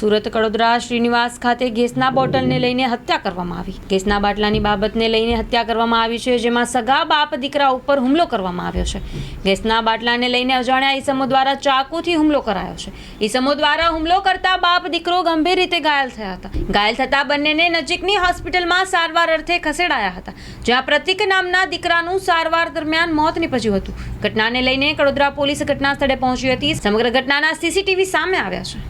સુરત કડોદરા શ્રીનિવાસ ખાતે ગેસના બોટલને લઈને હત્યા કરવામાં આવી. ગેસના બાટલાની બાબતને લઈને હત્યા કરવામાં આવી છે, જેમાં સગા બાપ દીકરા ઉપર હુમલો કરવામાં આવ્યો છે. ગેસના બાટલાને લઈને અજાણ્યા ઈસમો દ્વારા ચાકુથી હુમલો કરાયો છે. ઈસમો દ્વારા હુમલો કરતા બાપ દીકરો ગંભીર રીતે ઘાયલ થયા હતા. ઘાયલ થતા બંનેને નજીકની હોસ્પિટલમાં સારવાર અર્થે ખસેડાયા હતા, જ્યાં પ્રતિક નામના દીકરાનું સારવાર દરમિયાન મોત નીપજ્યું હતું. ઘટનાને લઈને કડોદરા પોલીસ ઘટના સ્થળે પહોંચી હતી. સમગ્ર ઘટનાના સીસીટીવી સામે આવ્યા છે.